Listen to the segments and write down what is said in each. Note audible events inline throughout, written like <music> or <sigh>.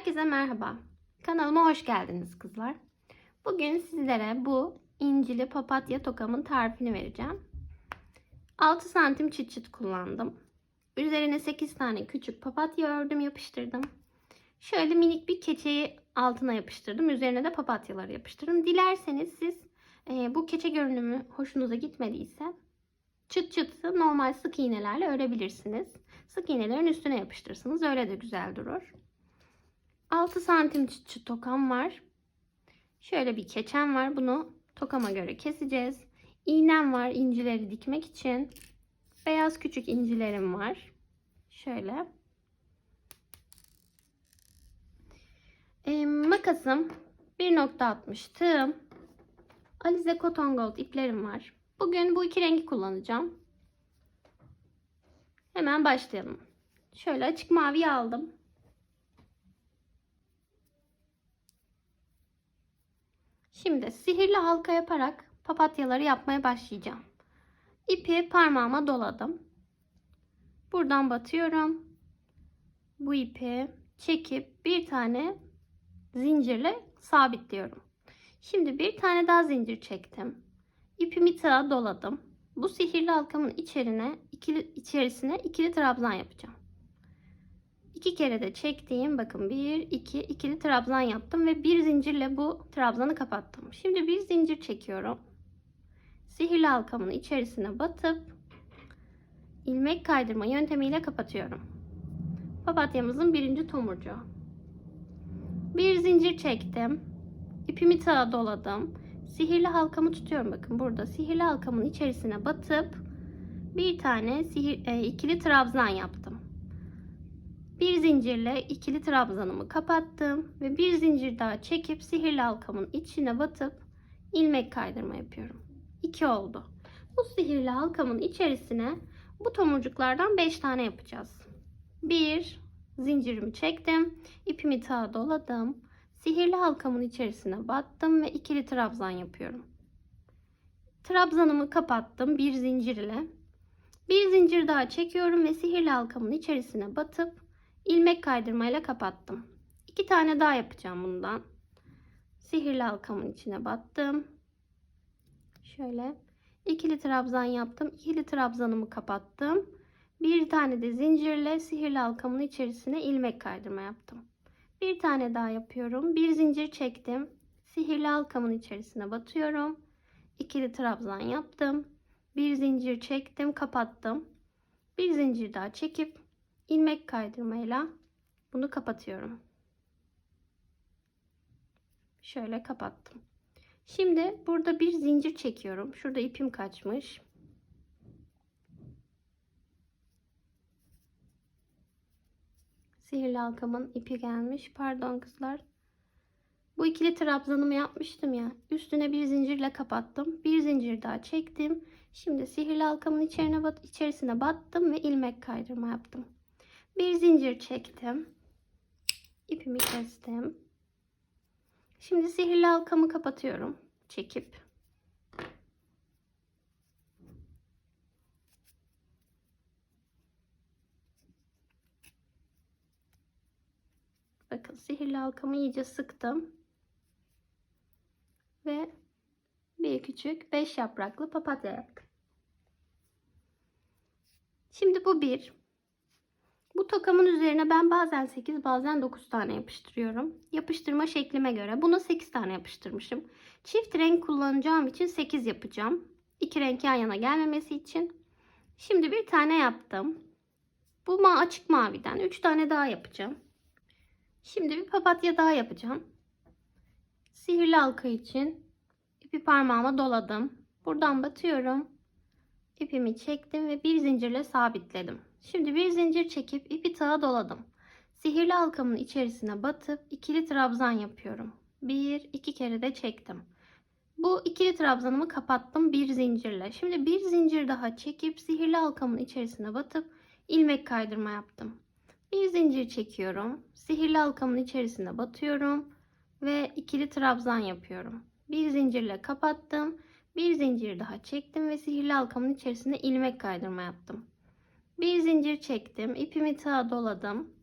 Herkese merhaba. Kanalıma hoş geldiniz kızlar. Bugün sizlere bu incili papatya tokamın tarifini vereceğim. 6 santim çıt çıt kullandım. Üzerine 8 tane küçük papatya ördüm yapıştırdım. Şöyle minik bir keçeyi altına yapıştırdım. Üzerine de papatyaları yapıştırdım. Dilerseniz siz e, bu keçe görünümü hoşunuza gitmediyse çıt çıtı normal sık iğnelerle örebilirsiniz. Sık iğnelerin üstüne yapıştırırsınız. Öyle de güzel durur. 6 santim çıt çıt tokam var. Şöyle bir keçem var. Bunu tokama göre keseceğiz. İğnem var incileri dikmek için. Beyaz küçük incilerim var. Şöyle. E, makasım 1.60 tığım. Alize Cotton Gold iplerim var. Bugün bu iki rengi kullanacağım. Hemen başlayalım. Şöyle açık mavi aldım. Şimdi sihirli halka yaparak papatyaları yapmaya başlayacağım. İpi parmağıma doladım. Buradan batıyorum. Bu ipi çekip bir tane zincirle sabitliyorum. Şimdi bir tane daha zincir çektim. İpimi tığa doladım. Bu sihirli halkamın içerine, ikili, içerisine ikili trabzan yapacağım. İki kere de çektiğim bakın bir iki ikili trabzan yaptım ve bir zincirle bu trabzanı kapattım. Şimdi bir zincir çekiyorum. Sihirli halkamın içerisine batıp ilmek kaydırma yöntemiyle kapatıyorum. Papatyamızın birinci tomurcuğu. Bir zincir çektim. İpimi tığa doladım. Sihirli halkamı tutuyorum bakın burada. Sihirli halkamın içerisine batıp bir tane sihir, e, ikili trabzan yaptım. Bir zincirle ikili trabzanımı kapattım ve bir zincir daha çekip sihirli halkamın içine batıp ilmek kaydırma yapıyorum. 2 oldu. Bu sihirli halkamın içerisine bu tomurcuklardan 5 tane yapacağız. 1 zincirimi çektim. ipimi tığa doladım. Sihirli halkamın içerisine battım ve ikili trabzan yapıyorum. Trabzanımı kapattım bir zincir ile. Bir zincir daha çekiyorum ve sihirli halkamın içerisine batıp ilmek kaydırmayla kapattım. İki tane daha yapacağım bundan. Sihirli halkamın içine battım. Şöyle ikili trabzan yaptım. İkili trabzanımı kapattım. Bir tane de zincirle sihirli halkamın içerisine ilmek kaydırma yaptım. Bir tane daha yapıyorum. Bir zincir çektim. Sihirli halkamın içerisine batıyorum. İkili trabzan yaptım. Bir zincir çektim, kapattım. Bir zincir daha çekip ilmek kaydırmayla bunu kapatıyorum. Şöyle kapattım. Şimdi burada bir zincir çekiyorum. Şurada ipim kaçmış. Sihirli halkamın ipi gelmiş. Pardon kızlar. Bu ikili trabzanımı yapmıştım ya. Üstüne bir zincirle kapattım. Bir zincir daha çektim. Şimdi sihirli halkamın içerine bat içerisine battım ve ilmek kaydırma yaptım. Bir zincir çektim. İpimi kestim. Şimdi sihirli halkamı kapatıyorum. Çekip. Bakın sihirli halkamı iyice sıktım. Ve bir küçük beş yapraklı papatya yaptım. Şimdi bu bir. Bu tokamın üzerine ben bazen 8 bazen 9 tane yapıştırıyorum. Yapıştırma şeklime göre. Buna 8 tane yapıştırmışım. Çift renk kullanacağım için 8 yapacağım. İki renk yan yana gelmemesi için. Şimdi bir tane yaptım. Bu ma açık maviden 3 tane daha yapacağım. Şimdi bir papatya daha yapacağım. Sihirli halka için ipi parmağıma doladım. Buradan batıyorum. İpimi çektim ve bir zincirle sabitledim. Şimdi bir zincir çekip ipi tığa doladım. Sihirli halkamın içerisine batıp ikili trabzan yapıyorum. Bir, iki kere de çektim. Bu ikili trabzanımı kapattım bir zincirle. Şimdi bir zincir daha çekip sihirli halkamın içerisine batıp ilmek kaydırma yaptım. Bir zincir çekiyorum. Sihirli halkamın içerisine batıyorum ve ikili trabzan yapıyorum. Bir zincirle kapattım. Bir zincir daha çektim ve sihirli halkamın içerisine ilmek kaydırma yaptım. Bir zincir çektim. ipimi tığa doladım.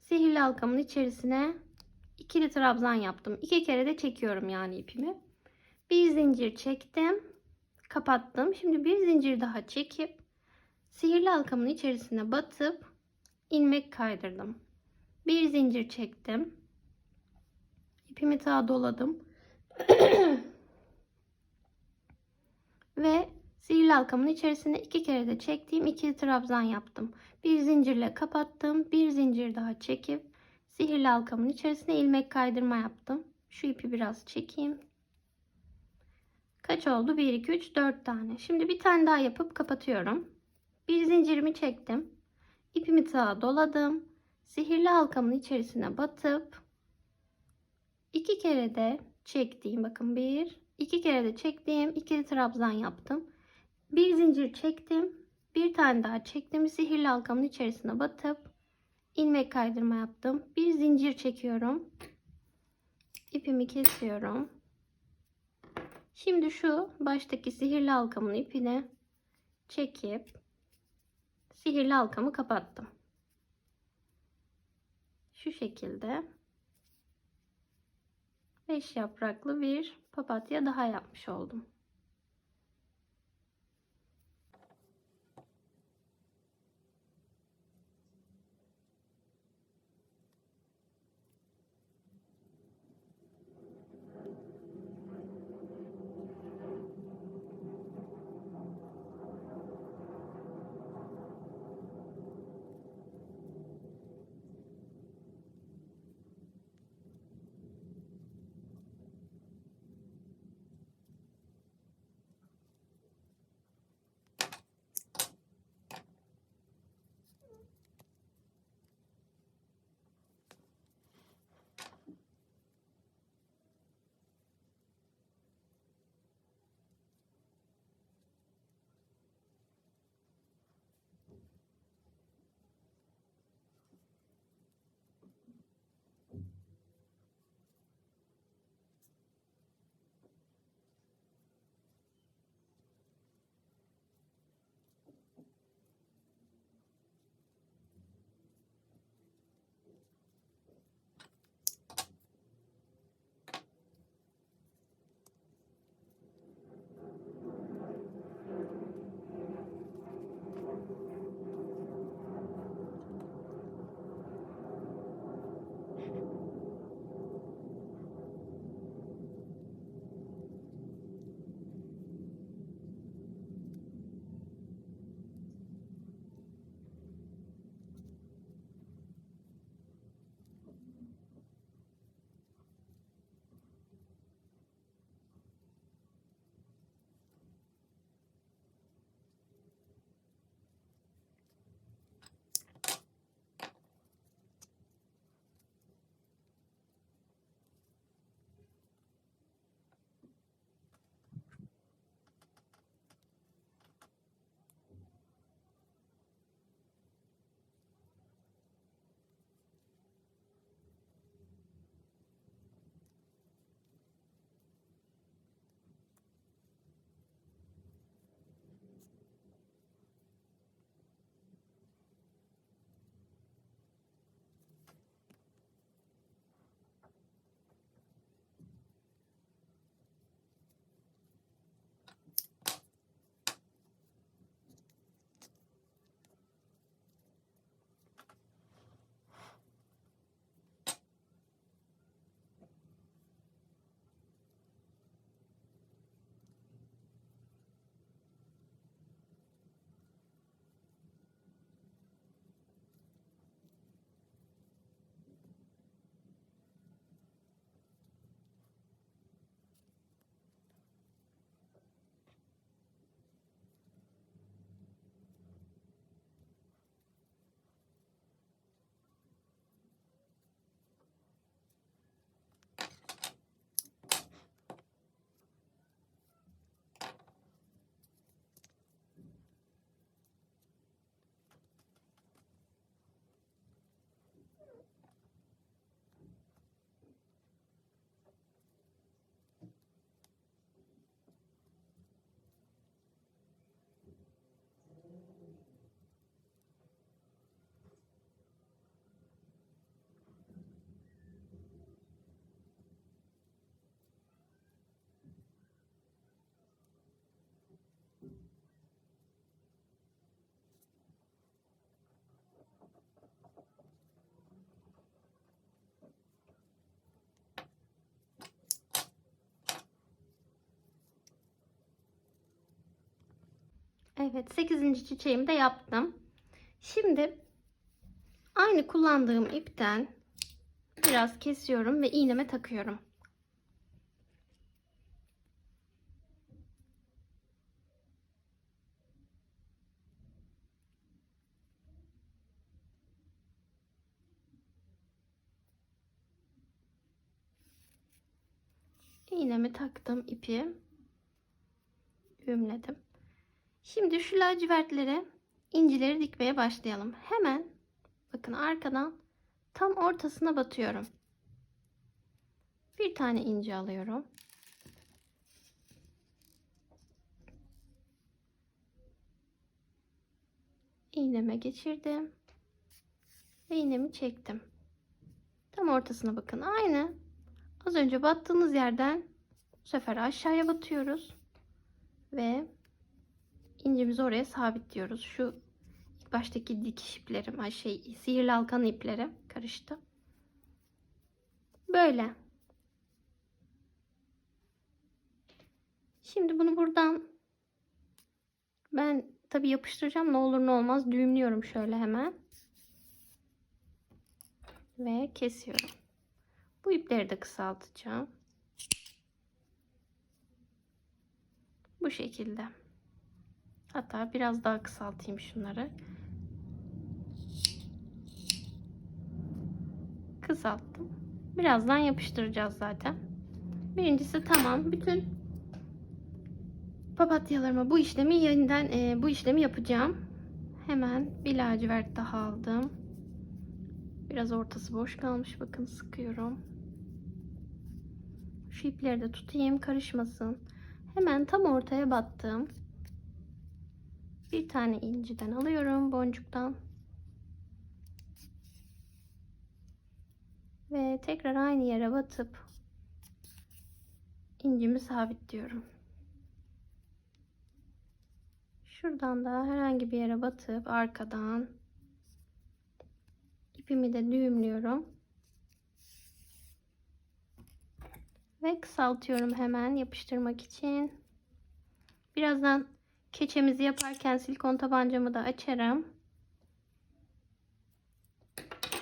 sihirli halkamın içerisine ikili trabzan yaptım. İki kere de çekiyorum yani ipimi. Bir zincir çektim. Kapattım. Şimdi bir zincir daha çekip sihirli halkamın içerisine batıp ilmek kaydırdım. Bir zincir çektim. İpimi sağa doladım. <clears throat> Ve sihirli halkamın içerisine iki kere de çektiğim ikili trabzan yaptım. Bir zincirle kapattım. Bir zincir daha çekip sihirli halkamın içerisine ilmek kaydırma yaptım. Şu ipi biraz çekeyim. Kaç oldu? 1, 2, 3, 4 tane. Şimdi bir tane daha yapıp kapatıyorum. Bir zincirimi çektim. İpimi sağa doladım. Sihirli halkamın içerisine batıp iki kere de çektiğim bakın bir iki kere de çektiğim ikili trabzan yaptım. Bir zincir çektim. Bir tane daha çektim. Sihirli halkamın içerisine batıp ilmek kaydırma yaptım. Bir zincir çekiyorum. İpimi kesiyorum. Şimdi şu baştaki sihirli halkamın ipini çekip sihirli halkamı kapattım. Şu şekilde 5 yapraklı bir papatya daha yapmış oldum. Evet 8. çiçeğimi de yaptım. Şimdi aynı kullandığım ipten biraz kesiyorum ve iğneme takıyorum. İğnemi taktım ipi. Ümledim. Şimdi şu lacivertlere incileri dikmeye başlayalım. Hemen bakın arkadan tam ortasına batıyorum. Bir tane inci alıyorum. İğneme geçirdim. Ve iğnemi çektim. Tam ortasına bakın. Aynı az önce battığımız yerden bu sefer aşağıya batıyoruz. Ve incimizi oraya sabitliyoruz. Şu ilk baştaki dikiş iplerim, ay şey sihirli halkanın ipleri karıştı. Böyle. Şimdi bunu buradan ben tabi yapıştıracağım. Ne olur ne olmaz düğümlüyorum şöyle hemen. Ve kesiyorum. Bu ipleri de kısaltacağım. Bu şekilde. Hatta biraz daha kısaltayım şunları. Kısalttım. Birazdan yapıştıracağız zaten. Birincisi tamam. Bütün papatyalarıma bu işlemi yeniden e, bu işlemi yapacağım. Hemen bir lacivert daha aldım. Biraz ortası boş kalmış. Bakın sıkıyorum. Şu ipleri de tutayım karışmasın. Hemen tam ortaya battım. Bir tane inciden alıyorum boncuktan. Ve tekrar aynı yere batıp incimi sabitliyorum. Şuradan da herhangi bir yere batıp arkadan ipimi de düğümlüyorum. Ve kısaltıyorum hemen yapıştırmak için. Birazdan keçemizi yaparken silikon tabancamı da açarım.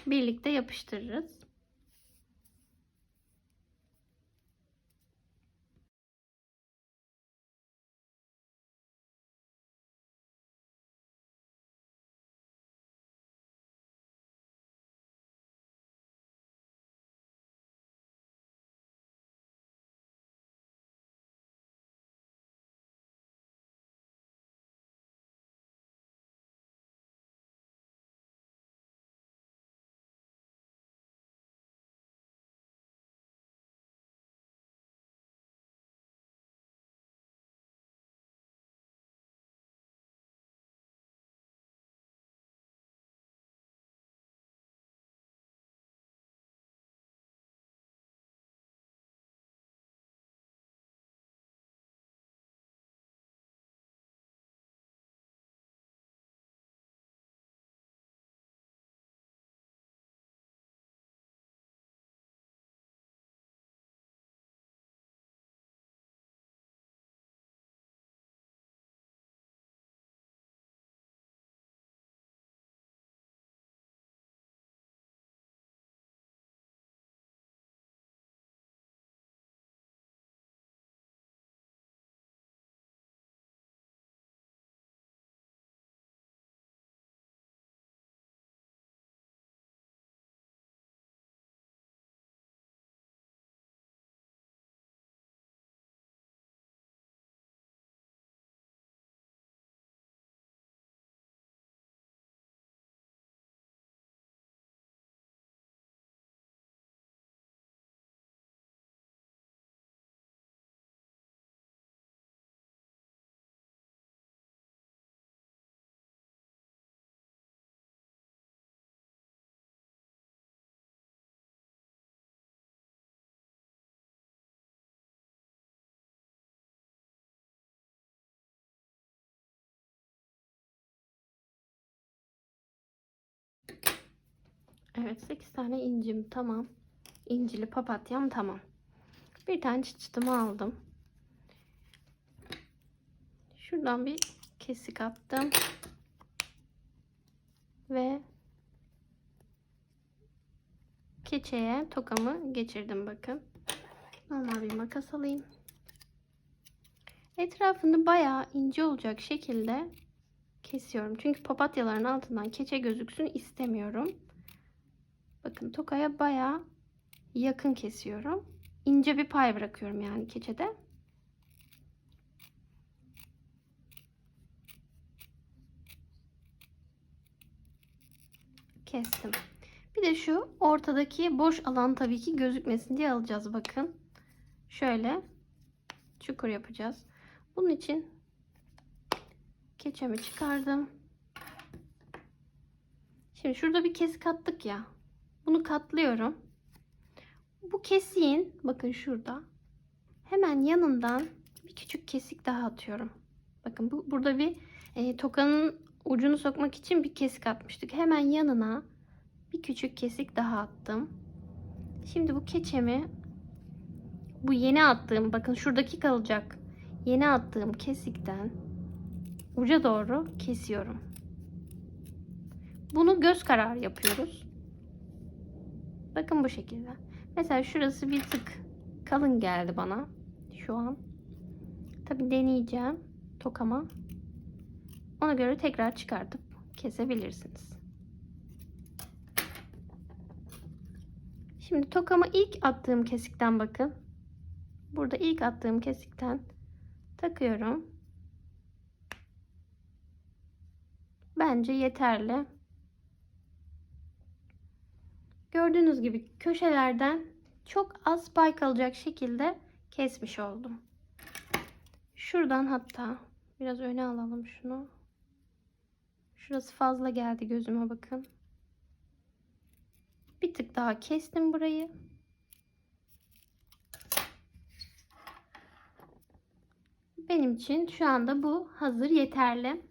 Birlikte yapıştırırız. Evet 8 tane incim tamam. İncili papatyam tamam. Bir tane çıt çıtımı aldım. Şuradan bir kesik attım. Ve keçeye tokamı geçirdim bakın. Normal bir makas alayım. Etrafını bayağı ince olacak şekilde kesiyorum. Çünkü papatyaların altından keçe gözüksün istemiyorum. Bakın tokaya bayağı yakın kesiyorum. İnce bir pay bırakıyorum yani keçede. Kestim. Bir de şu ortadaki boş alan tabii ki gözükmesin diye alacağız bakın. Şöyle çukur yapacağız. Bunun için keçemi çıkardım. Şimdi şurada bir kesik attık ya. Bunu katlıyorum. Bu kesiğin bakın şurada hemen yanından bir küçük kesik daha atıyorum. Bakın bu burada bir e, tokanın ucunu sokmak için bir kesik atmıştık. Hemen yanına bir küçük kesik daha attım. Şimdi bu keçemi bu yeni attığım bakın şuradaki kalacak. Yeni attığım kesikten uca doğru kesiyorum. Bunu göz kararı yapıyoruz. Bakın bu şekilde. Mesela şurası bir tık kalın geldi bana şu an. Tabi deneyeceğim tokama. Ona göre tekrar çıkartıp kesebilirsiniz. Şimdi tokama ilk attığım kesikten bakın. Burada ilk attığım kesikten takıyorum. Bence yeterli. Gördüğünüz gibi köşelerden çok az pay kalacak şekilde kesmiş oldum. Şuradan hatta biraz öne alalım şunu. Şurası fazla geldi gözüme bakın. Bir tık daha kestim burayı. Benim için şu anda bu hazır yeterli.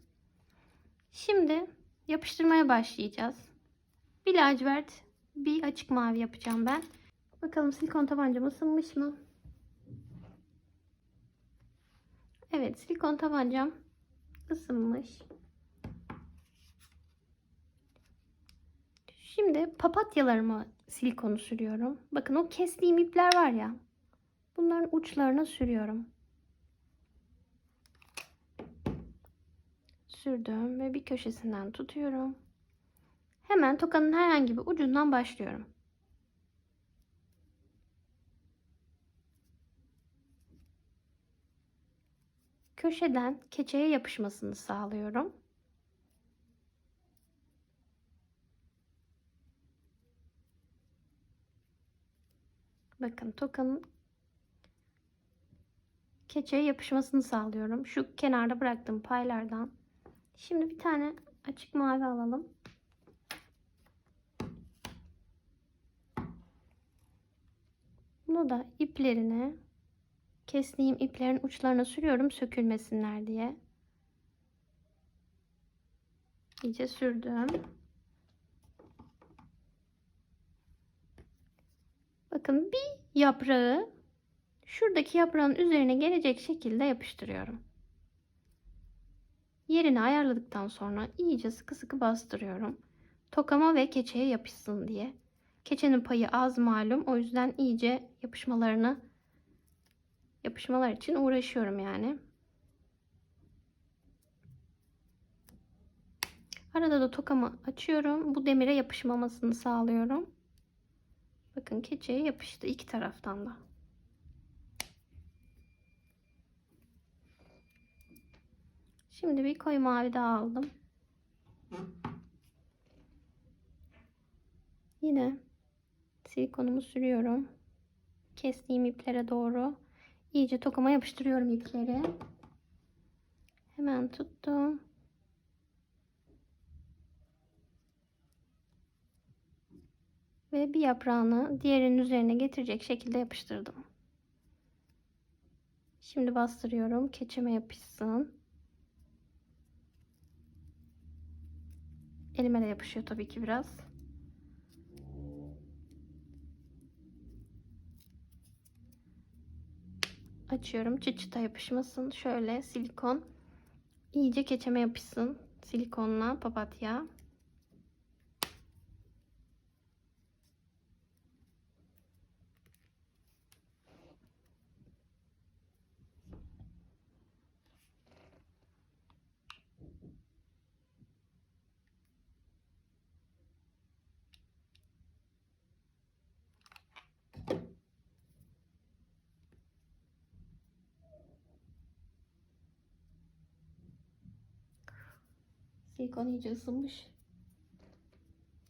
Şimdi yapıştırmaya başlayacağız. Bir lacivert, bir açık mavi yapacağım ben. Bakalım silikon tabancam ısınmış mı? Evet, silikon tabancam ısınmış. Şimdi papatyalarıma silikonu sürüyorum. Bakın o kestiğim ipler var ya. Bunların uçlarına sürüyorum. Sürdüm ve bir köşesinden tutuyorum. Hemen tokanın herhangi bir ucundan başlıyorum. Köşeden keçeye yapışmasını sağlıyorum. Bakın tokanın keçeye yapışmasını sağlıyorum. Şu kenarda bıraktığım paylardan. Şimdi bir tane açık mavi alalım. Bunu da iplerine kestiğim iplerin uçlarına sürüyorum sökülmesinler diye. İyice sürdüm. Bakın bir yaprağı şuradaki yaprağın üzerine gelecek şekilde yapıştırıyorum. Yerini ayarladıktan sonra iyice sıkı sıkı bastırıyorum. Tokama ve keçeye yapışsın diye. Keçenin payı az malum. O yüzden iyice yapışmalarını yapışmalar için uğraşıyorum yani. Arada da tokamı açıyorum. Bu demire yapışmamasını sağlıyorum. Bakın keçeye yapıştı iki taraftan da. Şimdi bir koyu mavi daha aldım. Yine silikonumu sürüyorum. Kestiğim iplere doğru. iyice tokama yapıştırıyorum ipleri. Hemen tuttum. Ve bir yaprağını diğerinin üzerine getirecek şekilde yapıştırdım. Şimdi bastırıyorum. Keçeme yapışsın. Elime de yapışıyor tabii ki biraz. Açıyorum çıt çıta yapışmasın. Şöyle silikon İyice keçeme yapışsın silikonla papatya. Silikon iyice ısınmış.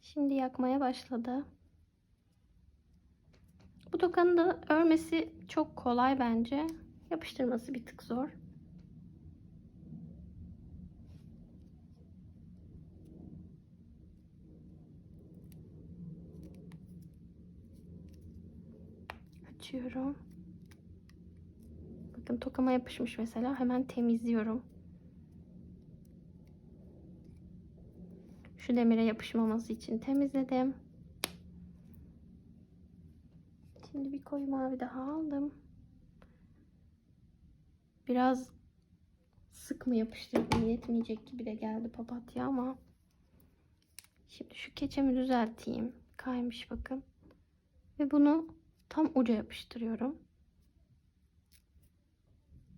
Şimdi yakmaya başladı. Bu tokanın da örmesi çok kolay bence. Yapıştırması bir tık zor. Açıyorum. Bakın tokama yapışmış mesela. Hemen temizliyorum. Şu demire yapışmaması için temizledim. Şimdi bir koyu mavi daha aldım. Biraz sık mı yapıştırdım yetmeyecek gibi de geldi papatya ama şimdi şu keçemi düzelteyim. Kaymış bakın. Ve bunu tam uca yapıştırıyorum.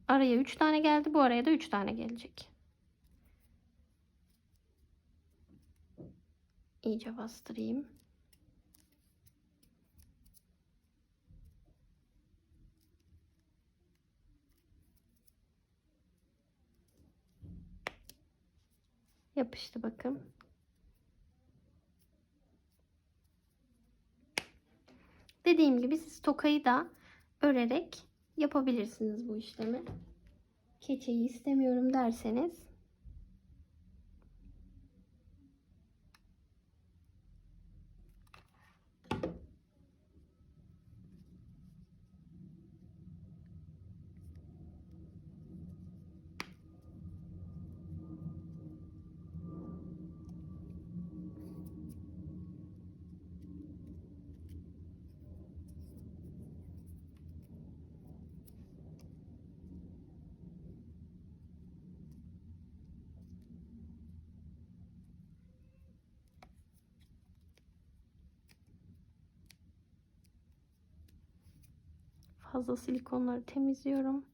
Araya 3 tane geldi. Bu araya da 3 tane gelecek. İyice bastırayım. Yapıştı bakın. Dediğim gibi siz tokayı da örerek yapabilirsiniz bu işlemi. Keçeyi istemiyorum derseniz fazla silikonları temizliyorum.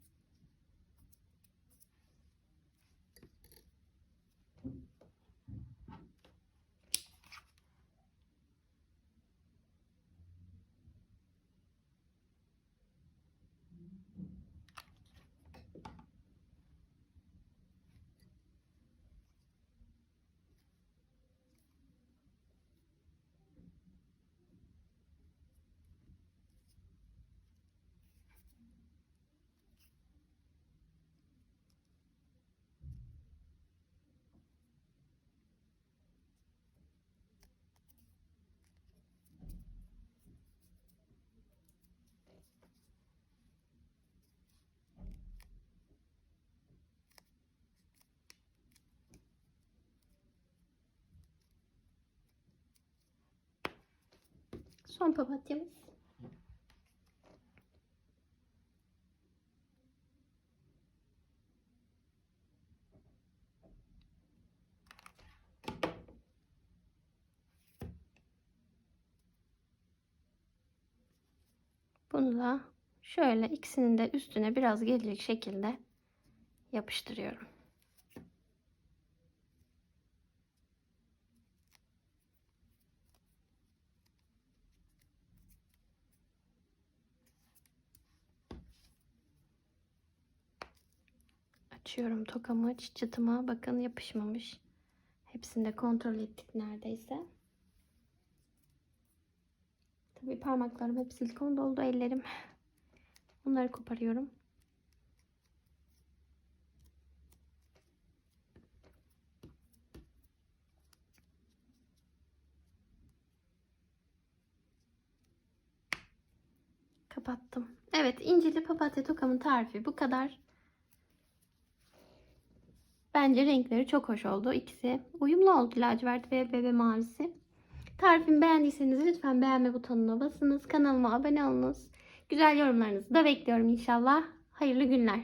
Son papatyamız. Bunu da şöyle ikisinin de üstüne biraz gelecek şekilde yapıştırıyorum. Açıyorum tokamı, çıtıma. Bakın yapışmamış. Hepsini de kontrol ettik neredeyse. Tabii parmaklarım hep silikon doldu ellerim. <laughs> Bunları koparıyorum. Kapattım. Evet incili papatya tokamın tarifi bu kadar. Bence renkleri çok hoş oldu. İkisi uyumlu oldu lacivert ve bebe mavisi. Tarifimi beğendiyseniz lütfen beğenme butonuna basınız. Kanalıma abone olunuz. Güzel yorumlarınızı da bekliyorum inşallah. Hayırlı günler.